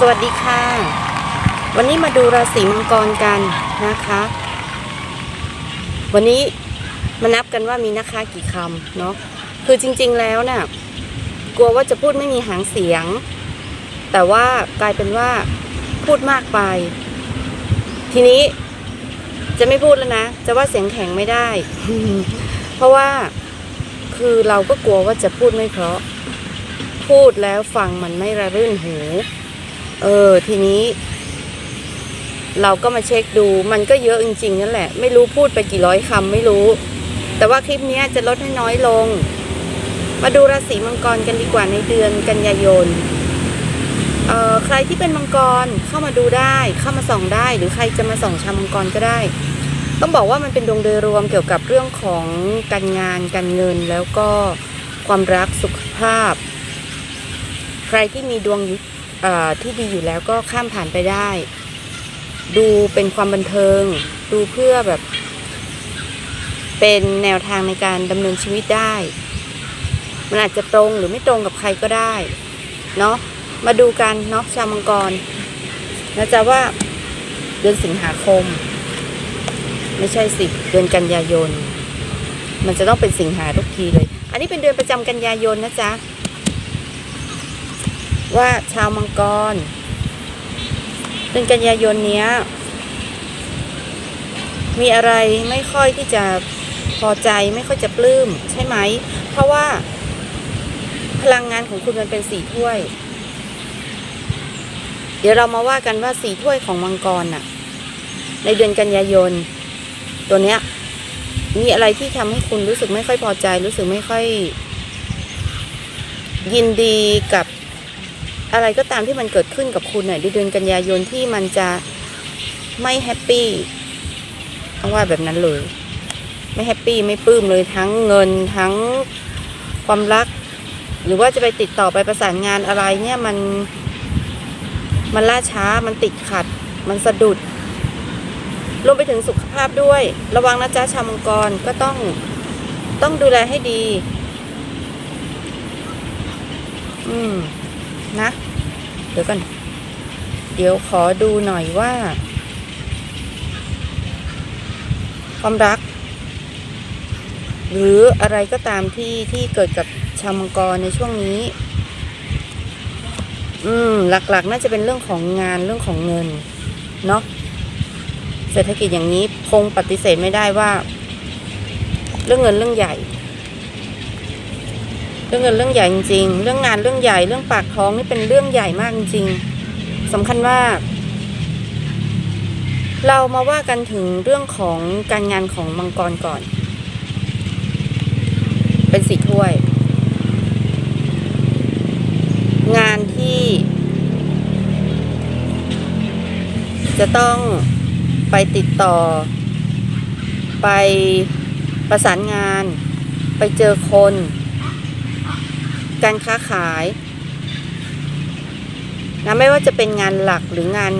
สวัสดีค่ะ วันนี้มาดูราศีมังกรกันนะคะ วันนี้มานับกันว่ามีนะคะกี่คำเนาะคือจริง ๆแล้วน่ะกลัวว่าจะพูดไม่มีหางเสียง แต่ว่ากลายเป็นว่าพูดมากไป ทีนี้จะไม่พูดแล้วนะ จะว่าเสียงแข็งไม่ได้ เพราะว่าคือเราก็กลัวว่าจะพูดไม่เพราะ พูดแล้วฟังมันไม่ระรื่นหู เออ ทีนี้ เราก็มาเช็คดู มันก็เยอะจริงๆนั่นแหละ ไม่รู้พูดไปกี่ร้อยคำไม่รู้ แต่ว่าคลิปนี้จะลดให้น้อยลง มาดูราศีมังกรกันดีกว่าในเดือนกันยายนเอ่อใครที่เป็นมังกรเข้ามาดูได้เข้ามาส่องได้ หรือใครจะมาส่องชาวมังกรก็ได้ ต้องบอกว่ามันเป็นดวงโดยรวมเกี่ยวกับเรื่องของการงานการเงินแล้วก็ความรักสุขภาพ ใครที่มีดวง ที่ดีอยู่แล้วก็ข้ามผ่านไปได้ ดูเป็นความบันเทิง ดูเพื่อแบบ เป็นแนวทางในการดำเนินชีวิตได้ มันอาจจะตรงหรือไม่ตรงกับใครก็ได้เนาะมาดูกันเนาะชาวมังกรนะจ๊ะว่าเดือนสิงหาคม ไม่ใช่สิเดือนกันยายน มันจะต้องเป็นสิงหาทุกทีเลย อันนี้เป็นเดือนประจำกันยายนนะจ๊ะ ว่าชาวมังกรเดือนกันยายนเนี้ย มีอะไรไม่ค่อยที่จะพอใจไม่ค่อยจะปลื้มใช่ไหม เพราะว่า พลังงานของคุณมันเป็นสีถ้วย เดี๋ยวเรามาว่ากันว่าสีถ้วยของมังกรน่ะ ในเดือนกันยายน ตัวเนี้ย มีอะไรที่ทำให้คุณรู้สึกไม่ค่อยพอใจ รู้สึกไม่ค่อย ยินดีกับ อะไรก็ตามที่มันเกิดขึ้นกับคุณเนี่ยในเดือนกันยายนที่มันจะไม่แฮปปี้ต้องว่าแบบนั้นเลย ไม่แฮปปี้ไม่ปลื้มเลยทั้งเงินทั้งความรัก หรือว่าจะไปติดต่อไปประสานงานอะไรเนี่ยมัน มันล่าช้ามันติดขัด มันสะดุดรวมไปถึงสุขภาพด้วย ระวังนะจ๊ะชาวมังกรก็ต้องต้องดูแลให้ดี อืม นะ เดี๋ยวกัน เดี๋ยวขอดูหน่อยว่า ความรัก หรืออะไรก็ตามที่ที่เกิดกับชาวมังกรในช่วงนี้ อืม หลักๆ น่าจะเป็นเรื่องของงานเรื่องของเงิน เนาะเศรษฐกิจอย่างนี้คงปฏิเสธไม่ได้ว่า เรื่องเงินเรื่องใหญ่ รื่องเงินเรื่องใหญ่จริง ๆ เรื่องงานเรื่องใหญ่เรื่องปากท้องนี่เป็นเรื่องใหญ่มากจริง ๆสำคัญมากเรามาว่ากันถึงเรื่องของการงานของมังกรก่อน เป็นสีถ้วย งานที่ จะต้องไปติดต่อ ไปประสานงาน ไปเจอคน การค้าขายนะไม่ว่าจะเป็นงานหลักหรืองาน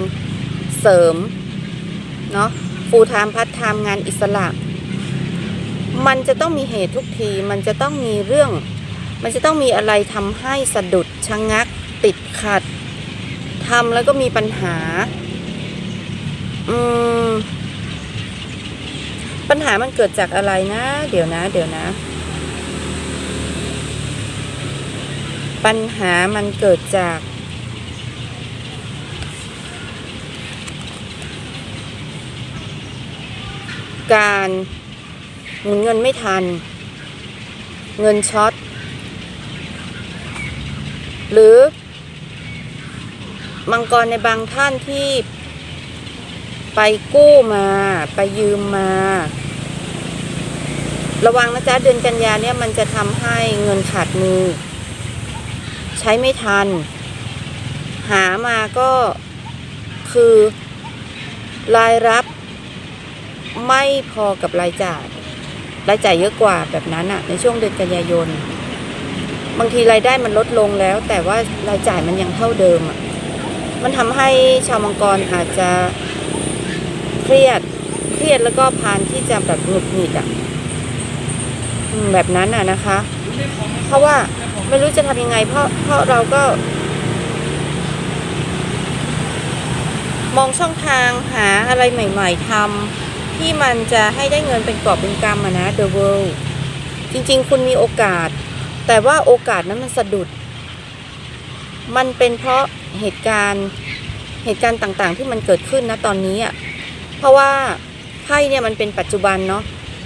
เสริมเนาะฟูลไทม์พัฒไทม์งานอิสระ มันจะต้องมีเหตุทุกที มันจะต้องมีเรื่อง มันจะต้องมีอะไรทำให้สะดุดชะงงัก ติดขัดทำแล้วก็มีปัญหา อืม ปัญหามันเกิดจากอะไรนะ เดี๋ยวนะ เดี๋ยวนะ ปัญหามันเกิดจาก การหมุนเงินไม่ทัน เงินช็อต หรือ มังกรในบางท่านที่ไปกู้มา ไปยืมมา ระวังนะจ๊ะเดือนกันยาเนี่ยมันจะทำให้เงินขาดมือ ช้ไม่ทัน หามาก็คือรายรับไม่พอกับรายจ่าย รายจ่ายเยอะกว่าแบบนั้นอะในช่วงเดือนกันยายน บางทีรายได้มันลดลงแล้ว แต่ว่ารายจ่ายมันยังเท่าเดิมอะมันทำให้ชาวมังกรอาจจะเครียด เครียดแล้วก็พานที่จะแบบหงุดหงิดอะแบบนั้นอะนะคะ เพราะว่า ไม่รู้จะทำยังไง เพราะเพราะเราก็ มองช่องทางหาอะไรใหม่ ๆทำที่มันจะให้ได้เงินเป็นกอบเป็นกำอะนะ The World จริง ๆ คุณมีโอกาส แต่ว่าโอกาสนั้นมันสะดุด มันเป็นเพราะเหตุการณ์เหตุการณ์ต่างๆ ที่มันเกิดขึ้นนะตอนนี้อะเพราะว่าไพ่เนี่ยมันเป็นปัจจุบันเนาะ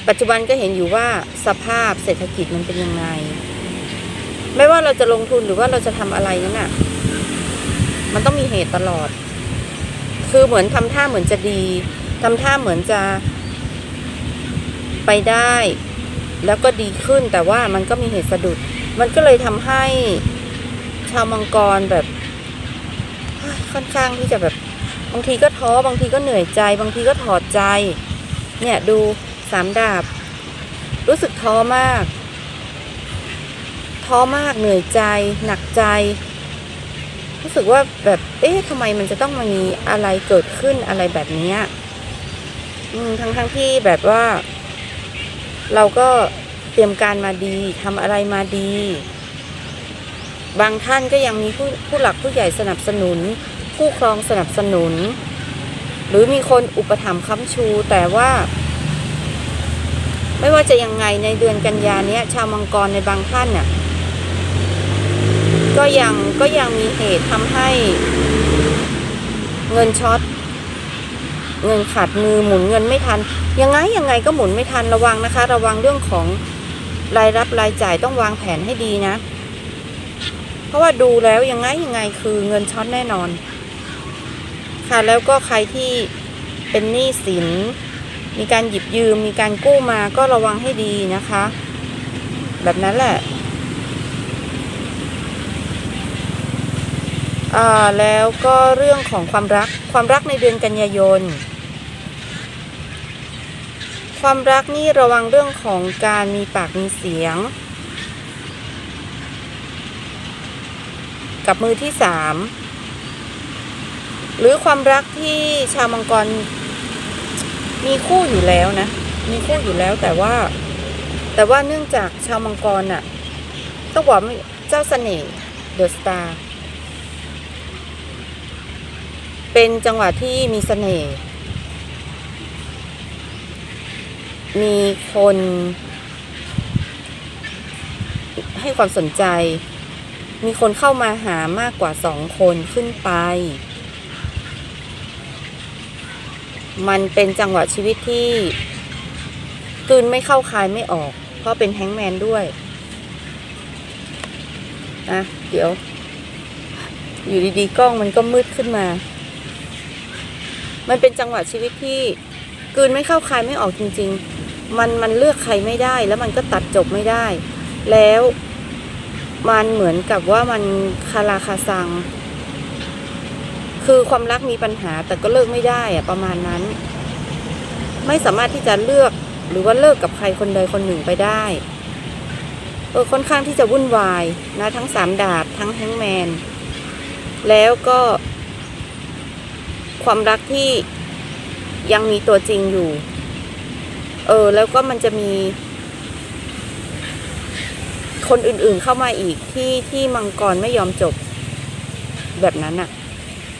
ปัจจุบันก็เห็นอยู่ว่าสภาพเศรษฐกิจมันเป็นยังไง ไม่ว่าเราจะลงทุนหรือว่าเราจะทำอะไรนั้นอะ มันต้องมีเหตุตลอด คือเหมือนทำท่าเหมือนจะดีทำท่าเหมือนจะไปได้ แล้วก็ดีขึ้นแต่ว่ามันก็มีเหตุสะดุด มันก็เลยทำให้ชาวมังกรแบบค่อนข้างที่จะแบบบางทีก็ท้อบางทีก็เหนื่อยใจ บางทีก็ถอดใจ เนี่ยดูสามดาบ รู้สึกท้อมาก ท้อมากเหนื่อยใจ หนักใจ รู้สึกว่าแบบเอ๊ะทำไมมันจะต้องมีอะไรเกิดขึ้นอะไรแบบนี้ทั้งทั้งที่แบบว่า เราก็เตรียมการมาดีทำอะไรมาดี บางท่านก็ยังมีผู้ผู้หลักผู้ใหญ่สนับสนุน ผู้ครองสนับสนุน หรือมีคนอุปถัมภ์ค้ำชู แต่ว่าไม่ว่าจะยังไงในเดือนกันยานี้ชาวมังกรในบางท่านน่ะ ก็ยังก็ยังมีเหตุทำให้ เงินช็อต เงินขาดมือหมุนเงินไม่ทัน ยังไงยังไงก็หมุนไม่ทันระวังนะคะ ระวังเรื่องของรายรับรายจ่ายต้องวางแผนให้ดีนะ เพราะว่าดูแล้วยังไงยังไงคือเงินช็อตแน่นอน ค่ะแล้วก็ใครที่เป็นหนี้สิน มีการหยิบยืม มีการกู้มาก็ระวังให้ดีนะคะ แบบนั้นแหละ อ่า แล้วก็เรื่องของความรักความรักในเดือนกันยายน ความรักนี่ระวังเรื่องของการมีปากมีเสียง กับมือที่สามหรือความรักที่ชาวมังกรมีคู่อยู่แล้วนะ มีคู่อยู่แล้วแต่ว่า แต่ว่าเนื่องจากชาวมังกรน่ะต้องบอกว่าเจ้าเสน่ห์เดอะสตาร์ เป็นจังหวะที่มีเสน่ห์ มีคนให้ความสนใจ มีคนเข้ามาหามากกว่าสองคนขึ้นไป มันเป็นจังหวะชีวิตที่กลืนไม่เข้าคายไม่ออก เพราะเป็นแฮงแมนด้วยนะเดี๋ยว อยู่ดีๆ กล้องมันก็มืดขึ้นมา มันเป็นจังหวะชีวิตที่กืนไม่เข้าคายไม่ออกจริง ๆ มันมันเลือกใครไม่ได้ แล้วมันก็ตัดจบไม่ได้ แล้วมันเหมือนกับว่ามันคาราคาซัง คือความรักมีปัญหาแต่ก็เลิกไม่ได้อะประมาณนั้น ไม่สามารถที่จะเลือกหรือว่าเลิกกับใครคนใดคนหนึ่งไปได้เออค่อนข้างที่จะวุ่นวายนะทั้งสามดาบทั้งแฮงแมน แล้วก็ ความรักที่ยังมีตัวจริงอยู่ เออ แล้วก็มันจะมี คนอื่นๆเข้ามาอีกที่ที่มังกรไม่ยอมจบ แบบนั้นอะ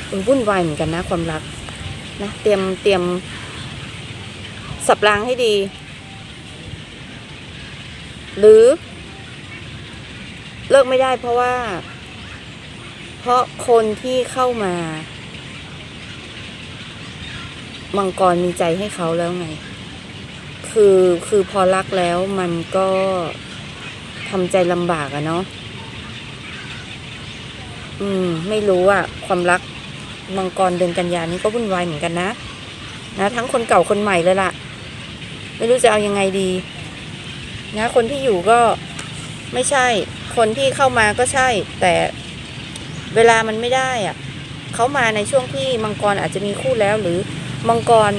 เออวุ่นวายเหมือนกันนะ ความรักนะเตรียมเตรียม สับรางให้ดี หรือ เลิกไม่ได้เพราะว่า เพราะคนที่เข้ามา มังกรมีใจให้เขาแล้วไง คือคือพอรักแล้วมันก็ทำใจลำบากอะเนาะ อืม ไม่รู้อะความรักมังกรเดือนกันยานี้ก็วุ่นวายเหมือนกันนะ นะ ทั้งคนเก่าคนใหม่เลยล่ะ ไม่รู้จะเอายังไงดีนะคนที่อยู่ก็ไม่ใช่ คนที่เข้ามาก็ใช่ แต่เวลามันไม่ได้อะเขามาในช่วงที่มังกรอาจจะมีคู่แล้วหรือ มังกร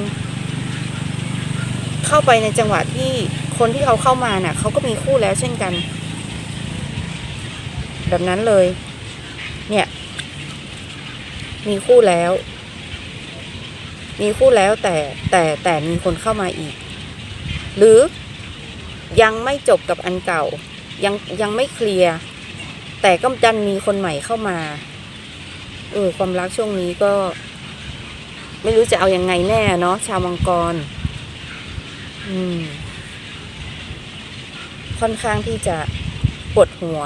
เข้าไปในจังหวะที่คนที่เขาเข้ามาน่ะเขาก็มีคู่แล้วเช่นกัน แบบนั้นเลย เนี่ย มีคู่แล้ว มีคู่แล้วแต่แต่แต่มีคนเข้ามาอีก หรือยังไม่จบกับอันเก่า ยังยังไม่เคลียร์แต่ก็ดันมีคนใหม่เข้ามาเออความรักช่วงนี้ก็ ไม่รู้จะเอาอยังไงแน่เนาะชาวมังกร อืม ค่อนข้างที่จะปวดหัว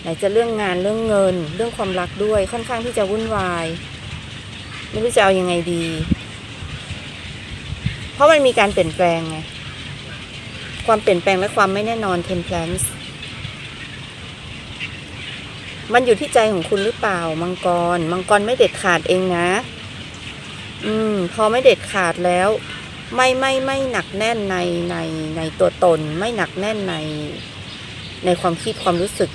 ไหนจะเรื่องงานเรื่องเงิน เรื่องความรักด้วย ค่อนข้างที่จะวุ่นวาย ไม่รู้จะเอายังไงดี เพราะมันมีการเปลี่ยนแปลงไงความเปลี่ยนแปลงและความไม่แน่นอน temperance มันอยู่ที่ใจของคุณหรือเปล่า มังกร มังกรไม่เด็ดขาดเองนะ อืม พอไม่เด็ดขาดแล้ว ไม่ไม่ไม่หนักแน่นในในในตัวตน ไม่หนักแน่นในในความคิดความรู้สึก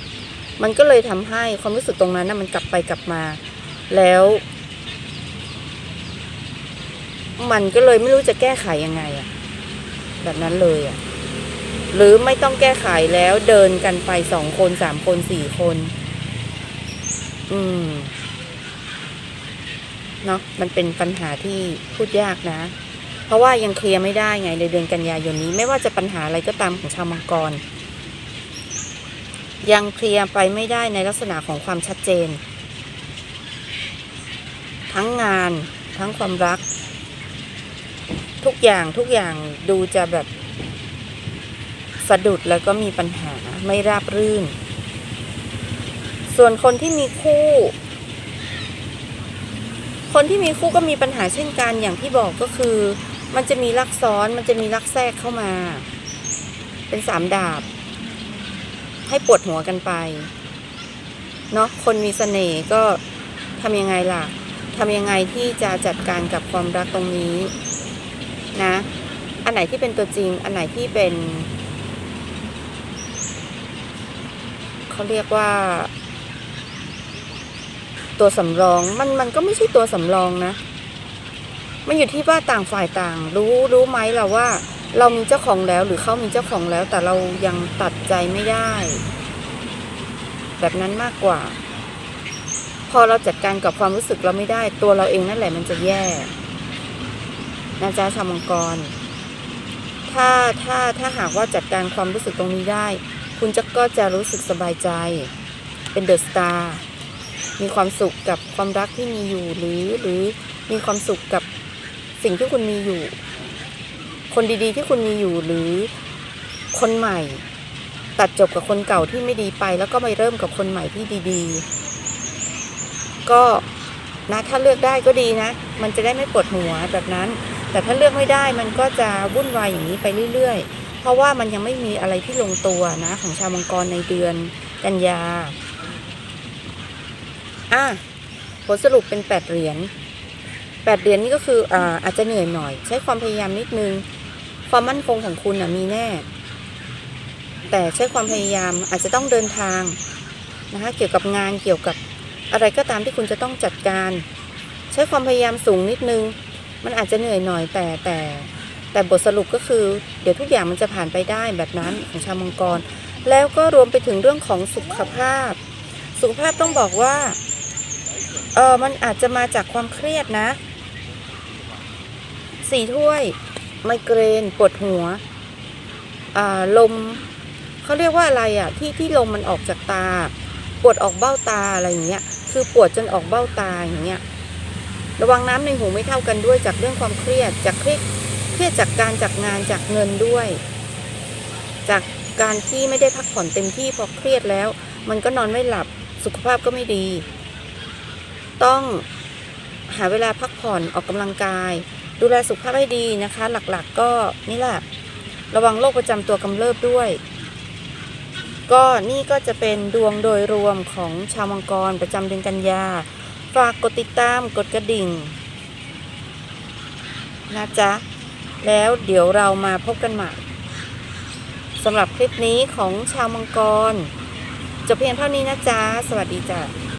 มันก็เลยทำให้ความรู้สึกตรงนั้นนะมันกลับไปกลับมา แล้ว มันก็เลยไม่รู้จะแก้ไขยังไงอะแบบนั้นเลยอะหรือไม่ต้องแก้ไขแล้วเดินกันไปสองคนสามคนสี่คน อืม เนาะมันเป็นปัญหาที่พูดยากนะ เพราะว่ายังเคลียร์ไม่ได้ไงในเดือนกันยายนนี้ ไม่ว่าจะปัญหาอะไรก็ตามของชาวมังกร ยังเคลียร์ไปไม่ได้ในลักษณะของความชัดเจน ทั้งงาน ทั้งความรัก ทุกอย่างทุกอย่างดูจะแบบสะดุดแล้วก็มีปัญหาไม่ราบรื่น ส่วนคนที่มีคู่ คนที่มีคู่ก็มีปัญหาเช่นกันอย่างที่บอกก็คือ มันจะมีลักซ้อนมันจะมีลักแทรกเข้ามา เป็นสามดาบ ให้ปวดหัวกันไปเนาะคนมีเสน่ห์ก็ทำยังไงล่ะทำยังไงที่จะจัดการกับความรักตรงนี้นะ อันไหนที่เป็นตัวจริง อันไหนที่เป็น เขาเรียกว่า ตัวสำรองมันมันก็ไม่ใช่ตัวสำรองนะ มันอยู่ที่ว่าต่างฝ่ายต่าง รู้รู้ไหมล่ะว่า เรามีเจ้าของแล้วหรือเขามีเจ้าของแล้ว แต่เรายังตัดใจไม่ได้ แบบนั้นมากกว่า พอเราจัดการกับความรู้สึกเราไม่ได้ ตัวเราเองนั่นแหละมันจะแย่นะจ๊ะชาวมังกร ถ้าถ้าถ้าหากว่าจัดการความรู้สึกตรงนี้ได้ คุณจะก็จะรู้สึกสบายใจ เป็นเดอะสตาร์ มีความสุขกับความรักที่มีอยู่หรือหรือมีความสุขกับสิ่งที่คุณมีอยู่ คนดีๆที่คุณมีอยู่หรือคนใหม่ ตัดจบกับคนเก่าที่ไม่ดีไป แล้วก็ไปเริ่มกับคนใหม่ที่ดีๆ ก็นะถ้าเลือกได้ก็ดีนะ มันจะได้ไม่ปวดหัวแบบนั้น แต่ถ้าเลือกไม่ได้มันก็จะวุ่นวายอย่างนี้ไปเรื่อยๆ เพราะว่ามันยังไม่มีอะไรที่ลงตัวนะของชาวมังกรในเดือนกันยา ผลสรุปเป็นแปดเหรียญแปดเหรียญนี่ก็คืออ่าอาจจะเหนื่อยหน่อย ใช้ความพยายามนิดนึง ความมั่นคงของคุณนะมีแน่ แต่ใช้ความพยายามอาจจะต้องเดินทางนะคะเกี่ยวกับงานเกี่ยวกับอะไรก็ตามที่คุณจะต้องจัดการ ใช้ความพยายามสูงนิดนึง มันอาจจะเหนื่อยหน่อยแต่แต่ แต่บทสรุปก็คือ เดี๋ยวทุกอย่างมันจะผ่านไปได้แบบนั้นของชาวมังกร แล้วก็รวมไปถึงเรื่องของสุขภาพ สุขภาพต้องบอกว่า เออมันอาจจะมาจากความเครียดนะสี่ถ้วย ไมเกรนปวดหัวอ่าลมเขาเรียกว่าอะไรอะ่ะ ที่ที่ลมมันออกจากตา ปวดออกเบ้าตาอะไรอย่างเงี้ย คือปวดจนออกเบ้าตาอย่างเงี้ยระวังน้ำในหูไม่เท่ากันด้วยจากเรื่องความเครียดจากเครียดเครียดจากการจากงานจากเงินด้วย จากการที่ไม่ได้พักผ่อนเต็มที่พอเครียดแล้ว มันก็นอนไม่หลับสุขภาพก็ไม่ดี ต้องหาเวลาพักผ่อนออกกำลังกาย ดูแลสุขภาพให้ดีนะคะ หลักๆก็นี่แหละระวังโรคประจำตัวกำเริบด้วย ก็นี่ก็จะเป็นดวงโดยรวมของชาวมังกรประจำเดือนกันยา ฝากกดติดตามกดกระดิ่งนะจ๊ะ แล้วเดี๋ยวเรามาพบกันใหม่สำหรับคลิปนี้ของชาวมังกรจบเพียงเท่านี้นะจ๊ะ สวัสดีจ้ะ